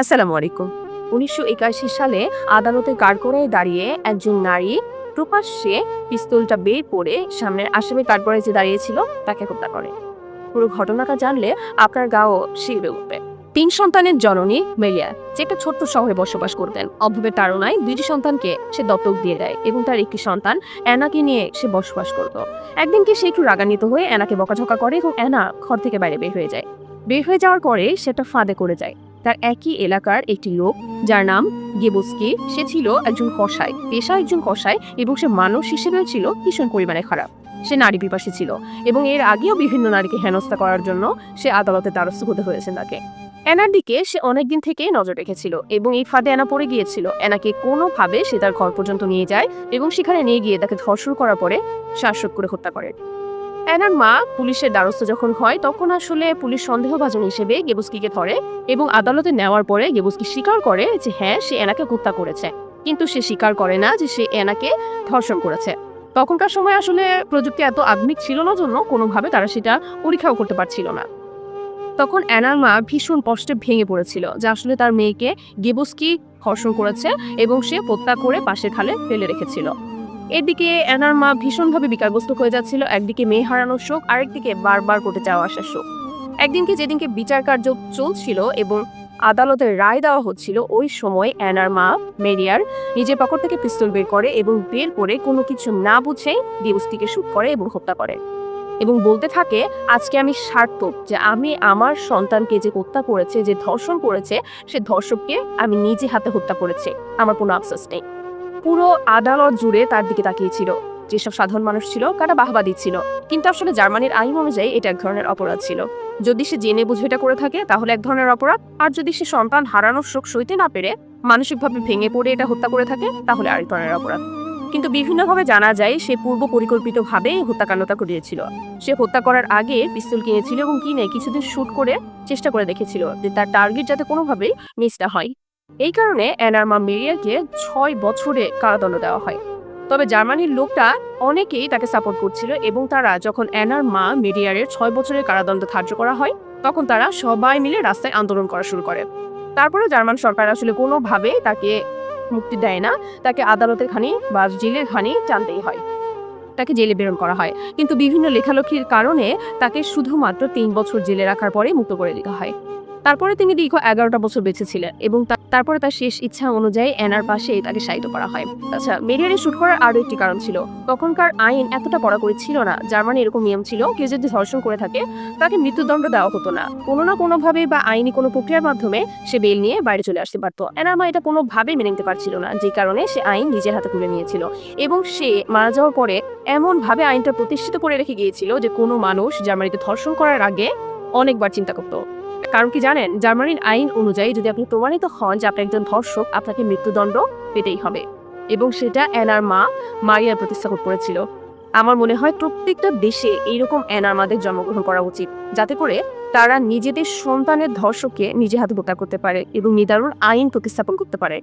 আসসালামু আলাইকুম। উনিশশো একাশি সালে আদালতে কাঠগড়ায় দাঁড়িয়ে একজন নারী প্রকাশ্যে পিস্তলটা বের করে সামনের আসামি কাঠগড়ায় যে দাঁড়িয়েছিল, তাকে হত্যা করে। পুরো ঘটনাটা জানলে আপনার গাও শিখবে উঠবে। তিন সন্তানের জননী মেরিয়া, যে একটা ছোট্ট শহরে বসবাস করতেন, অভাবের তাড়নায় দুইটি সন্তানকে সে দত্তক দিয়ে দেয় এবং তার একটি সন্তান অ্যানাকে নিয়ে সে বসবাস করত। একদিনকে সে একটু রাগান্বিত হয়ে অ্যানাকে বকাঝকা করে এবং অ্যানা ঘর থেকে বাইরে বের হয়ে যায়। বের হয়ে যাওয়ার পরে সেটা ফাঁদে করে যায়। তার একই এলাকার একটি লোক, যার নাম গেবুস্কি। সে ছিল একজন কসাই পেশা একজন কসাই এবং সে মানুষ হিসেবেও ছিল, ভীষণ পরিমাণে খারাপ। সে নারী পিপাসী ছিল এবং এর আগেও বিভিন্ন নারীকে হেনস্থা করার জন্য সে আদালতে দ্বারস্থ হতে হয়েছে তাকে। অ্যানার দিকে সে অনেকদিন থেকেই নজর রেখেছিল এবং এই ফাঁদে অ্যানা পড়ে গিয়েছিল। অ্যানাকে কোনোভাবে সে তার ঘর পর্যন্ত নিয়ে যায় এবং সেখানে নিয়ে গিয়ে তাকে ধর্ষণ করার পরে শ্বাসরোধ করে হত্যা করে। অ্যানার মা পুলিশের দ্বারস্থ যখন হয়, তখন আসলে পুলিশ সন্দেহভাজন হিসেবে গেবুস্কিকে ধরে এবং আদালতে নেওয়ার পরে গেবুস্কি স্বীকার করে যে হ্যাঁ সে এনাকে হত্যা করেছে। কিন্তু সে স্বীকার করে না যে সে এনাকে ধর্ষণ করেছে। তখনকার সময় আসলে প্রযুক্তি এত আধুনিক ছিল না জন্য কোনোভাবে তারা সেটা পরীক্ষাও করতে পারছিল না। তখন অ্যানার মা ভীষণ কষ্টে ভেঙে পড়েছিল যে আসলে তার মেয়েকে গেবুস্কি ধর্ষণ করেছে এবং সে হত্যা করে পাশের খালে ফেলে রেখেছিল। এদিকে অ্যানার মা ভীষণভাবে বিকারগ্রস্ত হয়ে যাচ্ছিল। একদিকে মেয়ে হারানোর শোক, আরেকদিকে বারবার কোর্টে যাওয়া আসার শোক। একদিনকে যেদিনকে বিচার কার্য চলছিল এবং আদালতের রায় দেওয়া হচ্ছিল, ওই সময় অ্যানার মা মেরিয়ার নিজের পকেট থেকে পিস্তল বের করে এবং বের করে কোনো কিছু না বুঝেই দিবসটিকে শুট করে এবং হত্যা করে। এবং বলতে থাকে, আজকে আমি সার্থক যে আমি আমার সন্তানকে যে হত্যা করেছে, যে ধর্ষণ করেছে, সে ধর্ষককে আমি নিজে হাতে হত্যা করেছি। আমার কোনো আফসোস নেই। পুরো আদালত জুড়ে তার দিকে তাকিয়েছিল। যেসব সাধারণ মানুষ ছিল, তারা বাহবা দিচ্ছিল। কিন্তু আসলে জার্মানির আইন অনুযায়ী এটা এক ধরনের অপরাধ ছিল। যদি সে জেনে বুঝে এটা করে থাকে, তাহলে এক ধরনের অপরাধ। আর যদি সে সন্তান হারানোর শোক সইতে না পেরে মানসিকভাবে ভেঙে পড়ে এটা হত্যা করে থাকে, তাহলে আরেক ধরনের অপরাধ। কিন্তু বিভিন্নভাবে জানা যায়, সে পূর্ব পরিকল্পিতভাবে এই হত্যাকাণ্ডটা করিয়েছিল সে হত্যা করার আগে পিস্তল কিনেছিল এবং কিনে কিছুদিন শুট করে চেষ্টা করে দেখেছিল যে তার টার্গেট যাতে কোনোভাবেই মিসটা হয়। এই কারণে অ্যানার মা মেরিয়াকে ছয় বছরে কারাদণ্ড দেওয়া হয়। তবে জার্মানির লোকটা অনেকেই তাকে সাপোর্ট করছিল এবং তারা যখন অ্যানার মা মেরিয়ারের ছয় বছরের কারাদণ্ড ধার্য করা হয়, তখন তারা সবাই মিলে রাস্তায় আন্দোলন করা শুরু করে। তারপরে জার্মান সরকার আসলে কোনোভাবে তাকে মুক্তি দেয় না, তাকে আদালতের খানি বা জেলের খানি টানতেই হয়। তাকে জেলে প্রেরণ করা হয়। কিন্তু বিভিন্ন লেখালেখির কারণে তাকে শুধুমাত্র তিন বছর জেলে রাখার পরে মুক্ত করে দেওয়া হয়। তারপরে তিনি দীর্ঘ এগারোটা বছর বেঁচে ছিলেন এবং তারপরে তার শেষ ইচ্ছা অনুযায়ী অ্যানার পাশে তাকে শায়িত করা হয়। আচ্ছা মেরিয়ারে শুট করার আরও একটি কারণ ছিল। তখনকার আইন এতটা কড়াকড়ি ছিল না জার্মানি এরকম নিয়ম ছিল, কেউ যদি ধর্ষণ করে থাকে, তাকে মৃত্যুদণ্ড দেওয়া হতো না। কোনো না কোনোভাবে বা আইনি কোনো প্রক্রিয়ার মাধ্যমে সে বেল নিয়ে বাইরে চলে আসতে পারতো। অ্যানার মা এটা কোনোভাবেই মেনে নিতে পারছিল না, যে কারণে সে আইন নিজের হাতে তুলে নিয়েছিল এবং সে মারা যাওয়ার পরে এমনভাবে আইনটা প্রতিষ্ঠিত করে রেখে গিয়েছিল যে কোনো মানুষ জার্মানিতে ধর্ষণ করার আগে অনেকবার চিন্তা করতো। কারণ কি জানেন? জার্মানির আইন অনুযায়ী যদি আপনি প্রমাণিত হন যে আপনি একজন ধর্ষক, আপনাকে মৃত্যুদণ্ড পেতেই হবে। এবং সেটা অ্যানার মা মারিয়ার প্রতিস্থাপন করেছিল। আমার মনে হয় প্রত্যেকটা দেশে এইরকম অ্যানার মাদের জন্মগ্রহণ করা উচিত। যাতে করে তারা নিজেদের সন্তানের ধর্ষকে নিজে হাতে হত্যা করতে পারে এবং নিদারুণ আইন প্রতিস্থাপন করতে পারে।